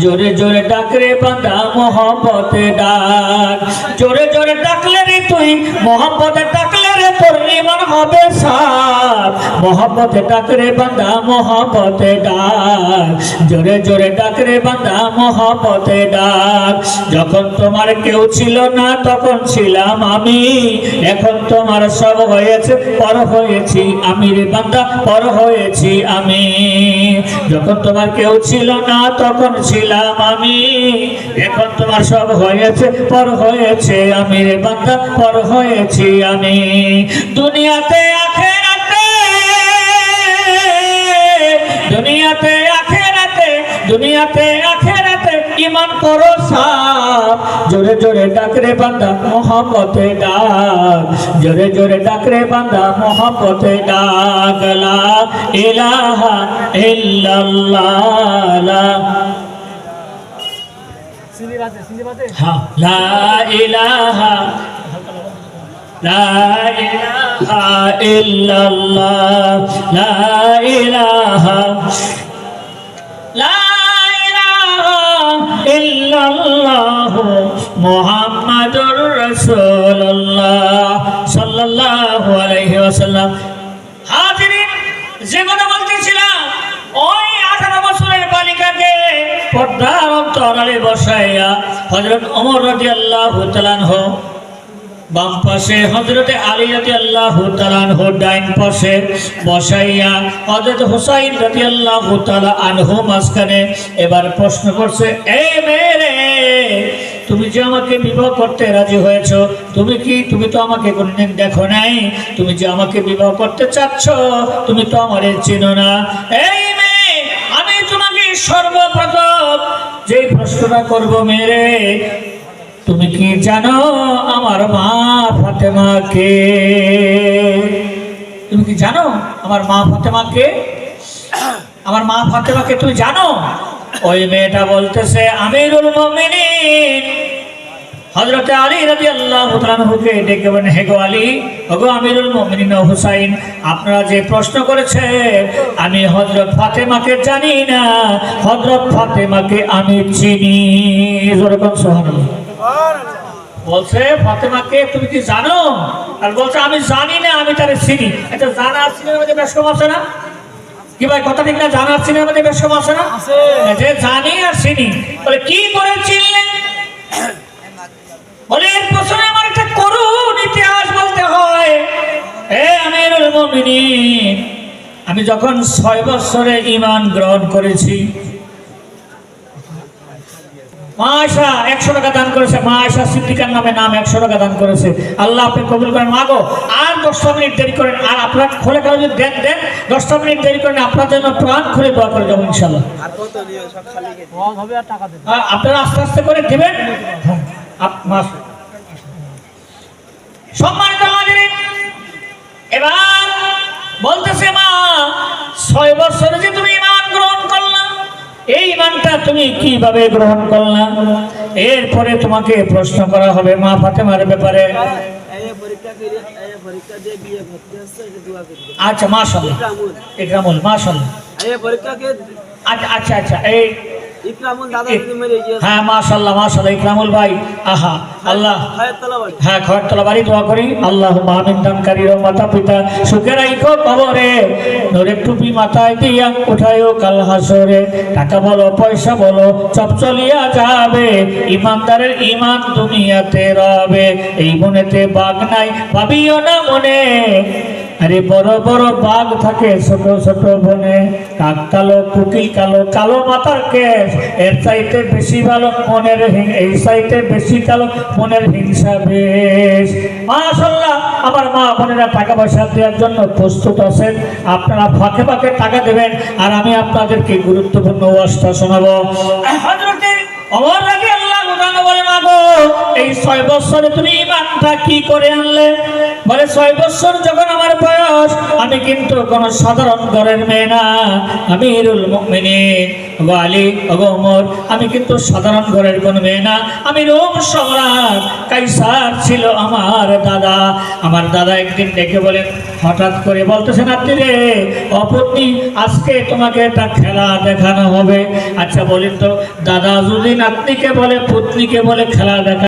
জোরে জোরে ডাকরে বান্দা, মহব্বতে ডাক, জোরে জোরে ডাকলে রে তুই, মহব্বতে ডাকলে রে তোর ইমান হবে সাপ। মোহব্বতে ডাকরে বান্দা, মোহব্বতে ডাক। জোরে জোরে ডাকরে বান্দা, মোহব্বতে ডাক। যখন তোমার কেউ ছিল না, তখন ছিলাম আমি। এখন তোমার সব হয়েছে, পর হয়েছি আমি রে বান্দা, পর হয়েছি আমি। যখন তোমার কেউ ছিল না, তখন ছিলাম আমি। এখন তোমার সব হয়েছে, পর হয়েছে আমি রে বান্দা, পর হয়েছি আমি। দুনিয়াতে আখেরাতে দুনিয়াতে আখেরাতে দুনিয়াতে আখেরাতে ইমান করো সাপ। জোরে জোরে ডাকরে বান্দা মোহাম্মতে ডাক। জোরে জোরে ডাকরে বান্দা মোহাম্মতে ডাক। লা ইলাহা ইল্লাল্লাহ লা হ্যাঁ লা ইলাহা লা ইলাহা ইলাহা ইল্লাল্লাহ লা ইলাহা লা যে কথা বলতেছিলাম ওই আঠারো বছরের বালিকাকে পর্দার অন্তরালে বসাইয়া হযরত ওমর রাদিয়াল্লাহু তাআলা বাম পাশে হজরতে আলী রাজি আল্লাহ তালানহ ডাইন পাশে বসাইয়া হজরত হুসাইন রাজি আল্লাহ তালা আনহু মাঝখানে এবার প্রশ্ন করছে এই মেরে তুমি যে আমাকে বিবাহ করতে রাজি হয়েছ, তুমি কি, তুমি তো আমাকে কোনোদিন দেখো নাই? তুমি যে আমাকে বিবাহ করতে চাচ্ছ, তুমি তো আমার চেনো না। এই মেয়ে, আমি তোমাকে সর্বপ্রথম যে প্রশ্নটা করব মেরে তুমি কি জানো আমার মা ফাতেমাকে? তুমি কি জানো আমার মা ফাতেমাকে? আমার মা ফাতেমাকে তুমি জানো? ওই মেয়েটা বলতেছে, আমিরুল মুমিনিন। হজরতে আলী রাজি আল্লাহ হুকে ডেকে বলেন হেগো আলী হগো আমিরুল মুমিনিন হুসাইন, আপনারা যে প্রশ্ন করেছেন, আমি হজরত ফাতেমাকে জানি না। হজরত ফাতেমাকে আমি চিনি। যেরকম সোহানুল্লাহ বলছে ফাতেমাকে তুমি কি জানো? আর বলছে আমি জানি না আমি তারে চিনি। এটা জানা আর চিনার মধ্যে বেশ কম আছে না? কি ভাই কথা ঠিক না? জানা আর চিনার মধ্যে বেশ কম আছে না? যে জানি আর চিনি বলে কি করে চিনলেন বলে এর পেছনে আমার একটা করুণ ইতিহাস বলতে হয়। এ আমিরুল মুমিনিন আমি যখন ছয় বছরে ইমান গ্রহণ করেছি মা আয়সা একশো টাকা দান করেছে। মা আয়সা সিদ্দিকার নামে নাম একশো টাকা দান করেছে। আল্লাহ আপনি কবুল করেন। মাগো আর দশটা মিনিট দেরি করেন। আর আপনার খোলে কাগজ দেন দেন দশটা মিনিট দেরি করেন আপনার জন্য প্রাণ খুলে দোয়া করে যাব ইনশাল্লাহ আপনারা আস্তে আস্তে করে দেবেন। হ্যাঁ, সম্মানিত তুমি কীভাবে গ্রহণ করলা? এরপরে তোমাকে প্রশ্ন করা হবে মা ফাতেমার ব্যাপারে। আচ্ছা মাশাল্লাহ ইকরামুল মাশাল্লাহ আচ্ছা আচ্ছা আচ্ছা এই হ্যাঁ মাশাল্লাহ মাশাল্লাহ ইকরামুল ভাই আহা আল্লাহ। হ্যাঁ খরতলা বাড়ি দোয়া করি। আল্লাহ মামিন মাতা পিতা। সুখে রাইখো কবরে। নরে টুপি মাথায় দিয়া উঠায়ও কাল হাসরে। টাকা বলো পয়সা বলো সব চলিয়া যাবে। ইমানদারের ইমান দুনিয়াতে রবে। এই মনেতে বাঘ নাই ভাবিও না মনে। আরে বড় বড় বাঘ থাকে, ছোট ছোট বনে। কাক কালো, কুকিল কালো কালো মাথার কেশ। এর চাইতে বেশি ভালো মনের এই চাইতে বেশি কালো মনের হিংসা বেশ। মাশাল্লাহ আমার মা বোনেরা টাকা পয়সা দেওয়ার জন্য প্রস্তুত আছেন। আপনারা ফাঁকে ফাঁকে টাকা দেবেন, আর আমি আপনাদেরকে গুরুত্বপূর্ণ ওয়াজটা শোনাবো। অমর রাজি আল্লাহ বলে এই ছয় বছরে তুমি ইমানটা কি করে আনলে? বলে, ছয় বছর যখন আমার বয়স, আমি কিন্তু কোনো সাধারণ ঘরের মেয়ে না। আমি হিরুল ওগো আলী, ওগো আমি কিন্তু সাধারণ ঘরের কোনো মেয়ে না। আমি রোম সম্রাট, কাইসার ছিল আমার দাদা। আমার দাদা একদিন ডেকে বলেন হঠাৎ করে বলতেছেন আপনি রে, অপত্নী, আজকে তোমাকে একটা খেলা দেখানো হবে। আচ্ছা বলেন তো, দাদা যদি নাতনিকে বলে, পত্নীকে বলে খেলা দেখা